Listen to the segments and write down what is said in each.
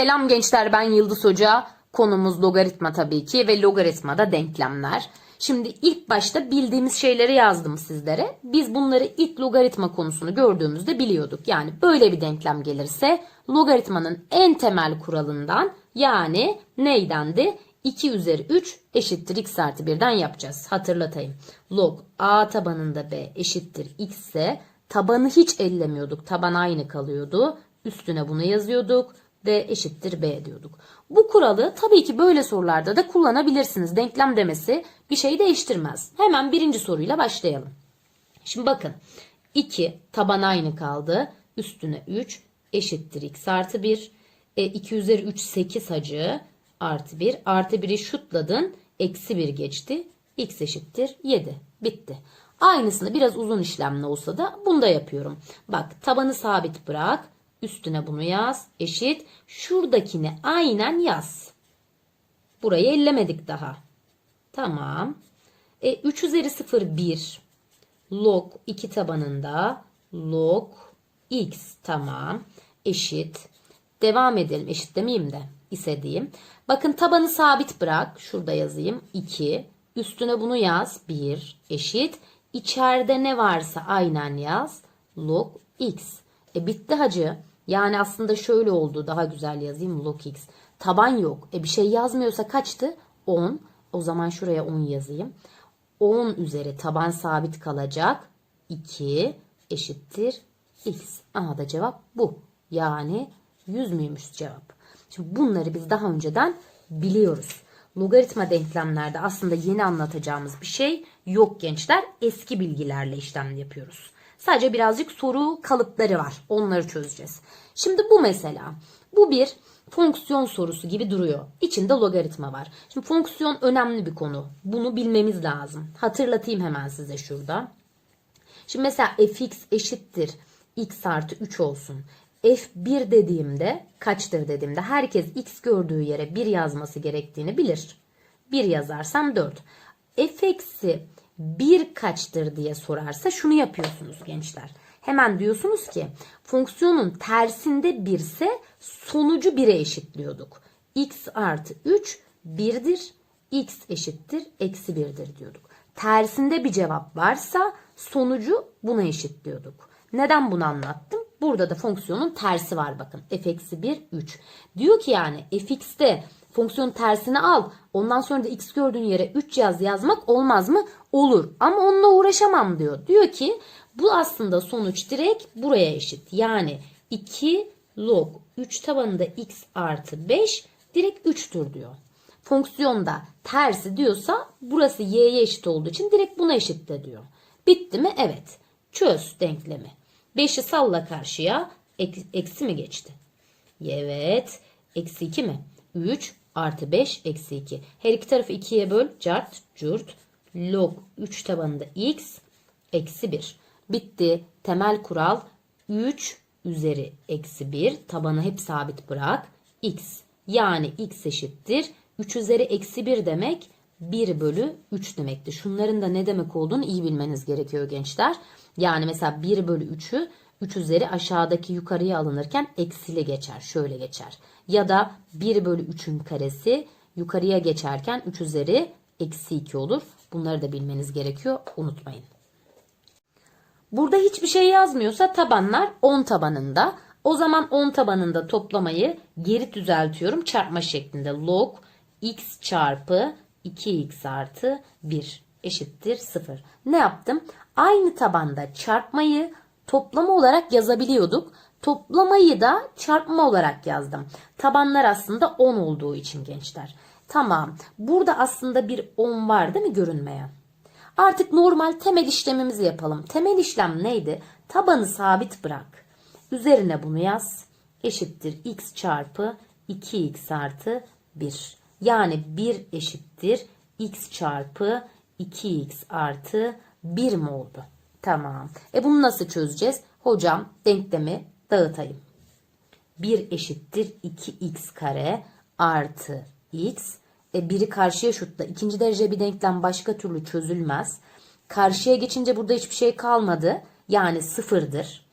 Selam gençler ben Yıldız Hoca. Konumuz logaritma tabii ki ve logaritmada denklemler. Şimdi ilk başta bildiğimiz şeyleri yazdım sizlere. Biz bunları ilk logaritma konusunu gördüğümüzde biliyorduk. Yani böyle bir denklem gelirse logaritmanın en temel kuralından yani neydendi? 2 üzeri 3 eşittir x artı 1'den yapacağız. Hatırlatayım. Log a tabanında b eşittir x ise tabanı hiç ellemiyorduk. Taban aynı kalıyordu. Üstüne bunu yazıyorduk. D eşittir B diyorduk. Bu kuralı tabii ki böyle sorularda da kullanabilirsiniz. Denklem demesi bir şey değiştirmez. Hemen birinci soruyla başlayalım. Şimdi bakın 2 taban aynı kaldı. Üstüne 3 eşittir x artı 1. E, 2 üzeri 3 8 hacı artı 1. Artı 1'i şutladın. Eksi 1 geçti. x eşittir 7. Bitti. Aynısını biraz uzun işlemle olsa da bunda yapıyorum. Bak tabanı sabit bırak. Üstüne bunu yaz. Eşit. Şuradakini aynen yaz. Burayı ellemedik daha. Tamam. E, 3 üzeri 0 1. Log 2 tabanında. Log x. Tamam. Eşit. Devam edelim. Eşit demeyeyim de. ise. Bakın tabanı sabit bırak. Şurada yazayım. 2. Üstüne bunu yaz. 1. Eşit. İçeride ne varsa aynen yaz. Log x. E bitti hacı. Yani aslında şöyle oldu. Daha güzel yazayım. Log x. Taban yok. E bir şey yazmıyorsa kaçtı? 10. O zaman şuraya 10 yazayım. 10 üzeri taban sabit kalacak. 2 eşittir x. Aha da cevap bu. Yani 100 müymüş cevap. Şimdi bunları biz daha önceden biliyoruz. Logaritma denklemlerde aslında yeni anlatacağımız bir şey yok gençler. Eski bilgilerle işlem yapıyoruz. Sadece birazcık soru kalıpları var. Onları çözeceğiz. Şimdi bu mesela. Bu bir fonksiyon sorusu gibi duruyor. İçinde logaritma var. Şimdi fonksiyon önemli bir konu. Bunu bilmemiz lazım. Hatırlatayım hemen size şurada. Şimdi mesela fx eşittir x artı 3 olsun. f1 dediğimde kaçtır dediğimde herkes x gördüğü yere 1 yazması gerektiğini bilir. 1 yazarsam 4. f eksi 1 kaçtır diye sorarsa şunu yapıyorsunuz gençler. Hemen diyorsunuz ki fonksiyonun tersinde 1 ise sonucu 1'e eşitliyorduk. x artı 3 1'dir. x eşittir eksi 1'dir diyorduk. Tersinde bir cevap varsa sonucu buna eşitliyorduk. Neden bunu anlattım? Burada da fonksiyonun tersi var bakın. f eksi 1 3. Diyor ki yani fx'te fonksiyonun tersini al. Ondan sonra da x gördüğün yere 3 yaz yazmak olmaz mı? Olur. Ama onunla uğraşamam diyor. Diyor ki bu aslında sonuç direkt buraya eşit. Yani 2 log 3 tabanında x artı 5 direkt 3'tür diyor. Fonksiyonda tersi diyorsa burası y'ye eşit olduğu için direkt buna eşit de diyor. Bitti mi? Evet. Çöz denklemi. 5'i salla karşıya. Eksi mi geçti? Evet. Eksi 2 mi? 3 artı 5 eksi 2. Her iki tarafı 2'ye böl. Cart, curt. Log 3 tabanında x eksi 1. Bitti. Temel kural 3 üzeri eksi 1. Tabanı hep sabit bırak. x. Yani x eşittir. 3 üzeri eksi 1 demek 1 bölü 3 demekti. Şunların da ne demek olduğunu iyi bilmeniz gerekiyor gençler. Yani mesela 1 bölü 3'ü 3 üzeri aşağıdaki yukarıya alınırken eksili geçer. Şöyle geçer. Ya da 1 bölü 3'ün karesi yukarıya geçerken 3 üzeri eksi 2 olur. Bunları da bilmeniz gerekiyor. Unutmayın. Burada hiçbir şey yazmıyorsa tabanlar 10 tabanında. O zaman 10 tabanında toplamayı geri düzeltiyorum. Çarpma şeklinde log x çarpı 2x artı 1 eşittir 0. Ne yaptım? Aynı tabanda çarpmayı toplama olarak yazabiliyorduk. Toplamayı da çarpma olarak yazdım. Tabanlar aslında 10 olduğu için gençler. Tamam. Burada aslında bir 10 var değil mi görünmeyen? Artık normal temel işlemimizi yapalım. Temel işlem neydi? Tabanı sabit bırak. Üzerine bunu yaz. Eşittir x çarpı 2x artı 1. Yani 1 eşittir x çarpı 2x artı 1 mi oldu? Tamam. E bunu nasıl çözeceğiz? Hocam denklemi dağıtayım. 1 eşittir 2x kare artı x. E biri karşıya şutla. İkinci derece bir denklem başka türlü çözülmez. Karşıya geçince burada hiçbir şey kalmadı. Yani sıfırdır.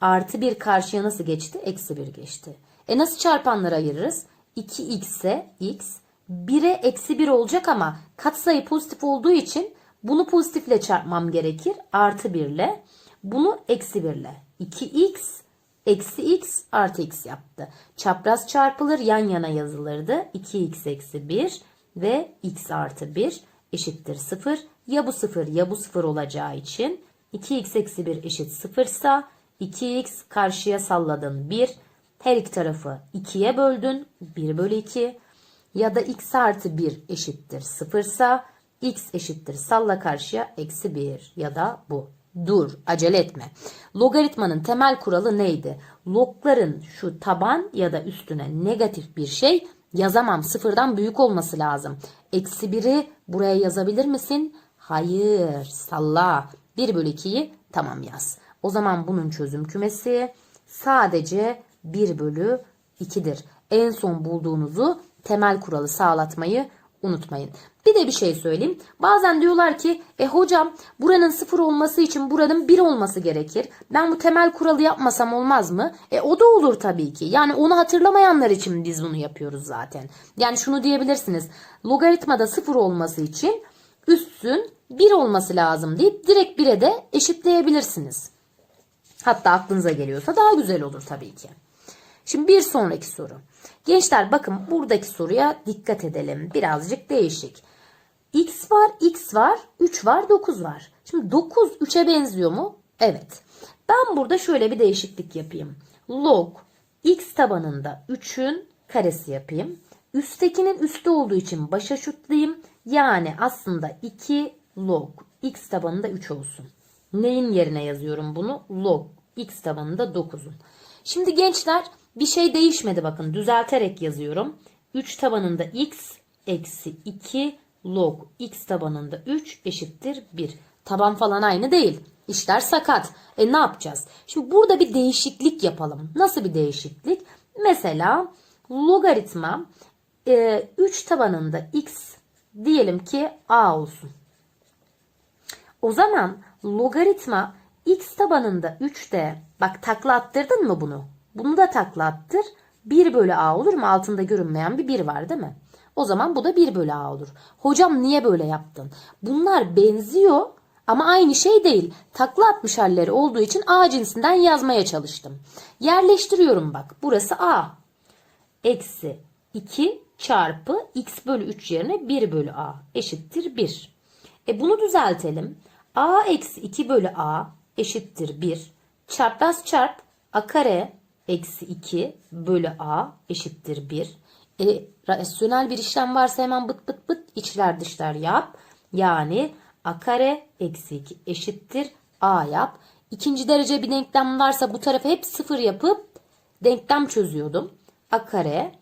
Artı bir karşıya nasıl geçti? Eksi bir geçti. E nasıl çarpanlara ayırırız? 2x'e x, 1'e eksi 1 olacak ama katsayı pozitif olduğu için bunu pozitifle çarpmam gerekir. Artı 1 ile. Bunu eksi 1 ile. 2x eksi x artı x yaptı. Çapraz çarpılır yan yana yazılırdı. 2x eksi 1 ve x artı 1 eşittir 0. Ya bu 0 ya bu 0 olacağı için 2x eksi 1 eşit 0 ise 2x karşıya salladın 1. Her iki tarafı 2'ye böldün. 1 bölü 2. Ya da x artı 1 eşittir 0 ise x eşittir salla karşıya eksi 1 ya da bu. Dur acele etme. Logaritmanın temel kuralı neydi? Logların şu taban ya da üstüne negatif bir şey yazamam. Sıfırdan büyük olması lazım. Eksi 1'i buraya yazabilir misin? Hayır salla. 1 bölü 2'yi tamam yaz. O zaman bunun çözüm kümesi sadece 1 bölü 2'dir. En son bulduğunuzu temel kuralı sağlatmayı unutmayın. Bir de bir şey söyleyeyim. Bazen diyorlar ki e hocam buranın sıfır olması için buranın bir olması gerekir. Ben bu temel kuralı yapmasam olmaz mı? E o da olur tabii ki. Yani onu hatırlamayanlar için biz bunu yapıyoruz zaten. Yani şunu diyebilirsiniz. Logaritmada sıfır olması için üssün bir olması lazım deyip direkt 1'e de eşitleyebilirsiniz. Hatta aklınıza geliyorsa daha güzel olur tabii ki. Şimdi bir sonraki soru. Gençler bakın buradaki soruya dikkat edelim. Birazcık değişik. X var, X var, 3 var, 9 var. Şimdi 9 3'e benziyor mu? Evet. Ben burada şöyle bir değişiklik yapayım. Log X tabanında 3'ün karesi yapayım. Üsttekinin üstü olduğu için başa şutlayayım. Yani aslında 2 log X tabanında 3 olsun. Neyin yerine yazıyorum bunu? Log X tabanında 9'un. Şimdi gençler bir şey değişmedi bakın düzelterek yazıyorum. 3 tabanında x eksi 2 log x tabanında 3 eşittir 1. Taban falan aynı değil. İşler sakat. E ne yapacağız? Şimdi burada bir değişiklik yapalım. Nasıl bir değişiklik? Mesela logaritma e, 3 tabanında x diyelim ki a olsun. O zaman logaritma x tabanında 3'te bak takla attırdın mı bunu? Bunu da takla attır. 1 bölü a olur mu? Altında görünmeyen bir 1 var değil mi? O zaman bu da 1 bölü a olur. Hocam niye böyle yaptın? Bunlar benziyor ama aynı şey değil. Takla atmış halleri olduğu için a cinsinden yazmaya çalıştım. Yerleştiriyorum bak. Burası a. Eksi 2 çarpı x bölü 3 yerine 1 bölü a eşittir 1. E bunu düzeltelim. a eksi 2 bölü a eşittir 1. Çapraz çarp a kare eksi 2 bölü a eşittir 1. E, rasyonel bir işlem varsa hemen bıt bıt bıt içler dışlar yap. Yani a kare eksi 2 eşittir a yap. İkinci derece bir denklem varsa bu tarafı hep sıfır yapıp denklem çözüyordum. a kare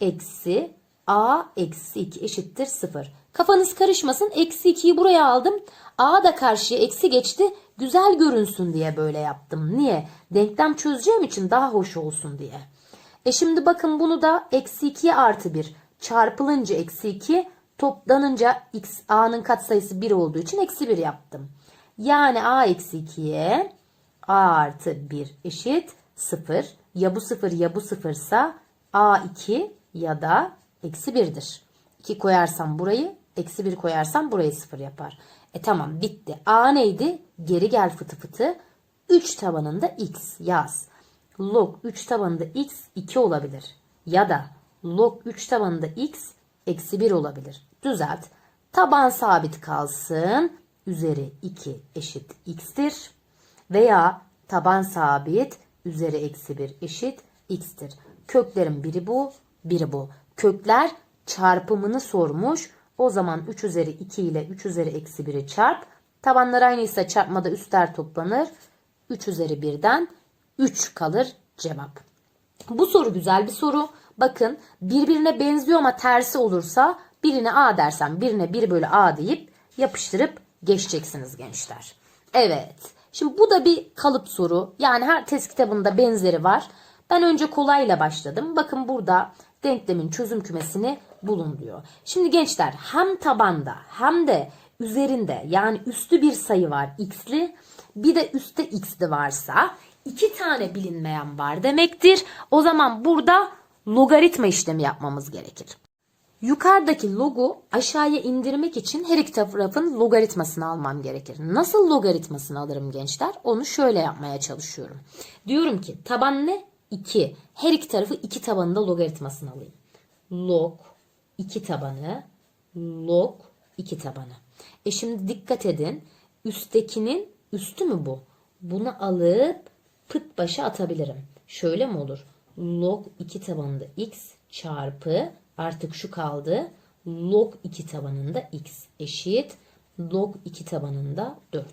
eksi a eksi 2 eşittir 0. Kafanız karışmasın. Eksi 2'yi buraya aldım. A da karşıya eksi geçti. Güzel görünsün diye böyle yaptım. Niye? Denklem çözeceğim için daha hoş olsun diye. E şimdi bakın bunu da eksi 2'ye artı 1 çarpılınca eksi 2 toplanınca x a'nın katsayısı 1 olduğu için eksi 1 yaptım. Yani a eksi 2'ye a artı 1 eşit 0. Ya bu 0 ya bu 0 ise a 2 ya da eksi 1'dir. 2 koyarsam burayı eksi 1 koyarsam burayı 0 yapar. E tamam bitti. A neydi? Geri gel fıtı fıtı. 3 tabanında x yaz. Log 3 tabanında x 2 olabilir. Ya da log 3 tabanında x eksi 1 olabilir. Düzelt. Taban sabit kalsın. Üzeri 2 eşit x'tir. Veya taban sabit üzeri eksi 1 eşit x'tir. Köklerin biri bu, biri bu. Kökler çarpımını sormuş. O zaman 3 üzeri 2 ile 3 üzeri eksi 1'i çarp. Tabanlar aynıysa çarpmada üstler toplanır. 3 üzeri 1'den 3 kalır cevap. Bu soru güzel bir soru. Bakın birbirine benziyor ama tersi olursa birine A dersem birine 1 bölü A deyip yapıştırıp geçeceksiniz gençler. Evet. Şimdi bu da bir kalıp soru. Yani her test kitabında benzeri var. Ben önce kolayla başladım. Bakın burada denklemin çözüm kümesini bulun diyor. Şimdi gençler hem tabanda hem de üzerinde yani üstü bir sayı var x'li bir de üstte x'li varsa iki tane bilinmeyen var demektir. O zaman burada logaritma işlemi yapmamız gerekir. Yukarıdaki logu aşağıya indirmek için her iki tarafın logaritmasını almam gerekir. Nasıl logaritmasını alırım gençler? Onu şöyle yapmaya çalışıyorum. Diyorum ki taban ne? 2. Her iki tarafı iki tabanında logaritmasını alayım. Log 2 tabanı log 2 tabanı. E şimdi dikkat edin. Üsttekinin üstü mü bu? Bunu alıp pıt başa atabilirim. Şöyle mi olur? Log 2 tabanında x çarpı artık şu kaldı. Log 2 tabanında x eşit log 2 tabanında 4.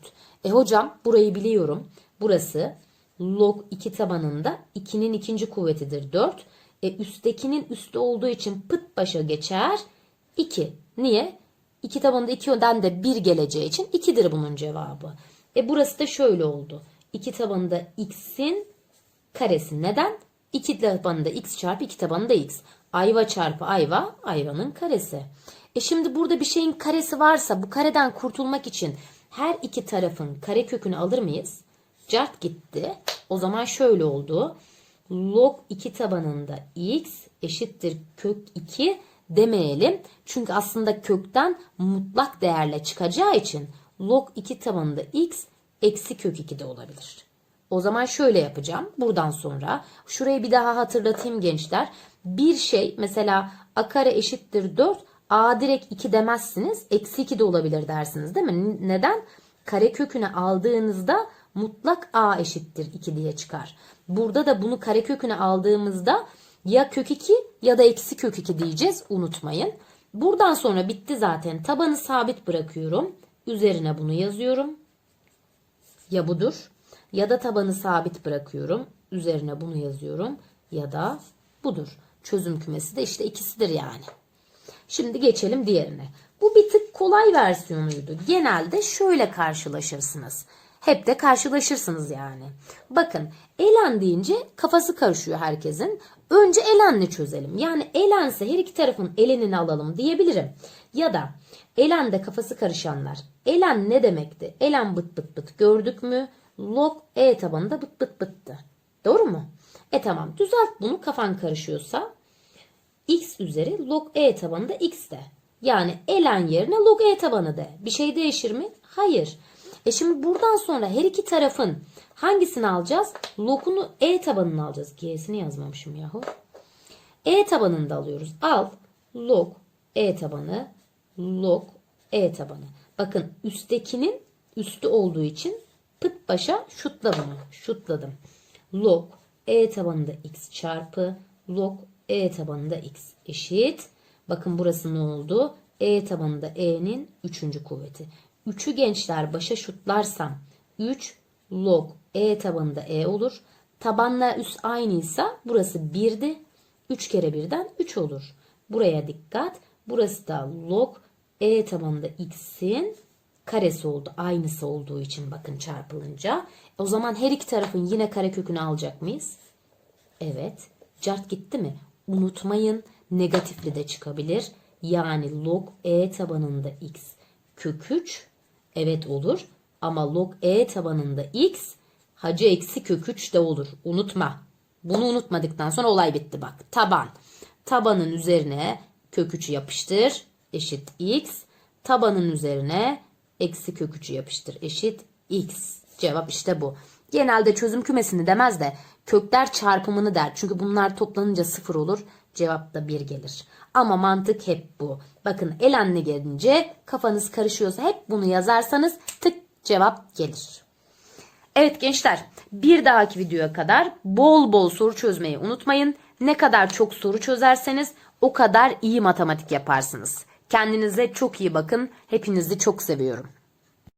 E hocam burayı biliyorum. Burası log 2 tabanında 2'nin ikinci kuvvetidir 4. E üsttekinin üstü olduğu için pıt başa geçer 2. Niye? 2 tabanında 2 yönden de 1 geleceği için 2'dir bunun cevabı. E burası da şöyle oldu. 2 tabanında x'in karesi. Neden? 2 tabanında x çarpı 2 tabanında x. Ayva çarpı ayva ayvanın karesi. E şimdi burada bir şeyin karesi varsa bu kareden kurtulmak için her iki tarafın kare kökünü alır mıyız? Cart gitti. O zaman şöyle oldu. Log 2 tabanında x eşittir kök 2 demeyelim. Çünkü aslında kökten mutlak değerle çıkacağı için log 2 tabanında x eksi kök 2 de olabilir. O zaman şöyle yapacağım. Buradan sonra şurayı bir daha hatırlatayım gençler. Bir şey mesela a kare eşittir 4 a direkt 2 demezsiniz. Eksi 2 de olabilir dersiniz değil mi? Neden? Kare kökünü aldığınızda mutlak a eşittir 2 diye çıkar. Burada da bunu kare köküne aldığımızda ya kök 2 ya da eksi kök 2 diyeceğiz unutmayın. Buradan sonra bitti zaten. Tabanı sabit bırakıyorum. Üzerine bunu yazıyorum. Ya budur ya da tabanı sabit bırakıyorum. Üzerine bunu yazıyorum ya da budur. Çözüm kümesi de işte ikisidir yani. Şimdi geçelim diğerine. Bu bir tık kolay versiyonuydu. Genelde şöyle karşılaşırsınız. Hep de karşılaşırsınız yani. Bakın elen deyince kafası karışıyor herkesin. Önce elenle çözelim. Yani elense her iki tarafın elenini alalım diyebilirim. Ya da elende kafası karışanlar. Elen ne demekti? Elen bıt bıt bıt gördük mü? Log e tabanında bıt bıt bıttı. Doğru mu? E tamam düzelt bunu kafan karışıyorsa. x üzeri log e tabanında x de. Yani elen yerine log e tabanı de. Bir şey değişir mi? Hayır. E şimdi buradan sonra her iki tarafın hangisini alacağız? Log'unu e tabanını alacağız. G'sini yazmamışım yahu. E tabanını da alıyoruz. Al log e tabanı log e tabanı. Bakın üsttekinin üstü olduğu için pıt başa şutla bunu. Şutladım. Log e tabanında x çarpı log e tabanında x eşit. Bakın burası ne oldu? E tabanında e'nin 3. kuvveti. 3'ü gençler başa şutlarsam 3 log e tabanında e olur. Tabanla üst aynıysa burası 1'di. 3 kere 1'den 3 olur. Buraya dikkat. Burası da log e tabanında x'in karesi oldu. Aynısı olduğu için bakın çarpılınca. O zaman her iki tarafın yine kare kökünü alacak mıyız? Evet. Cart gitti mi? Unutmayın negatifli de çıkabilir. Yani log e tabanında x kök 3 evet olur. Ama log e tabanında x hacı eksi kök 3 de olur. Unutma. Bunu unutmadıktan sonra olay bitti bak. Taban. Tabanın üzerine kök 3'ü yapıştır. Eşit x. Tabanın üzerine eksi kök 3'ü yapıştır. Eşit x. Cevap işte bu. Genelde çözüm kümesini demez de kökler çarpımını der. Çünkü bunlar toplanınca sıfır olur. Cevap da 1 gelir. Ama mantık hep bu. Bakın elenle gelince kafanız karışıyorsa hep bunu yazarsanız tık cevap gelir. Evet gençler bir dahaki videoya kadar bol bol soru çözmeyi unutmayın. Ne kadar çok soru çözerseniz o kadar iyi matematik yaparsınız. Kendinize çok iyi bakın. Hepinizi çok seviyorum.